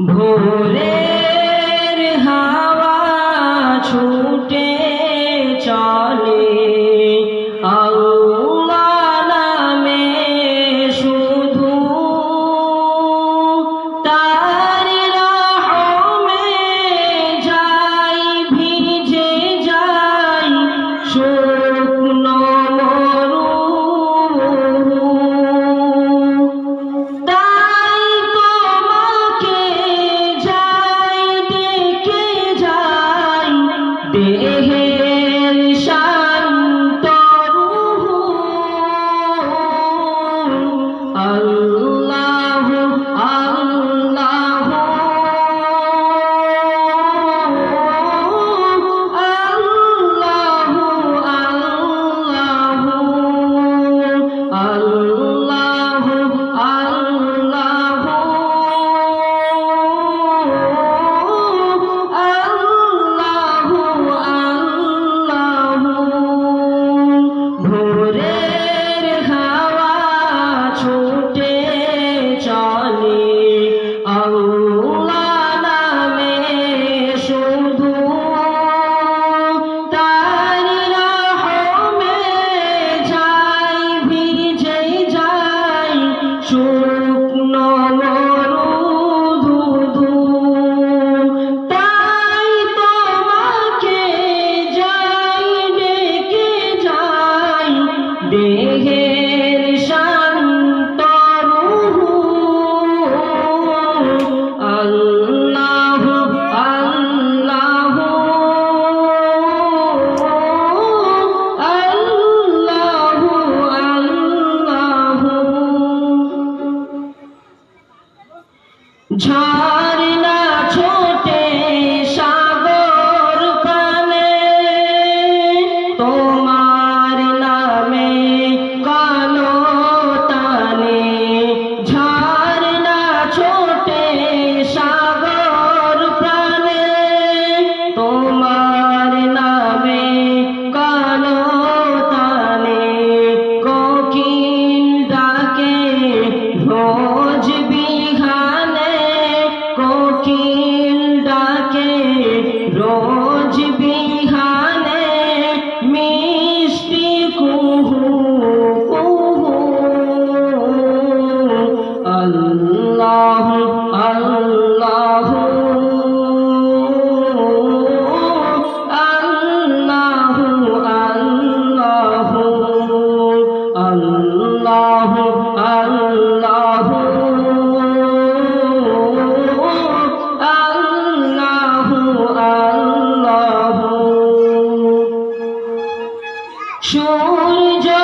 भोरे John. আল্লাহ আল্লাহ। আল্লাহ আল্লাহ। সূর্য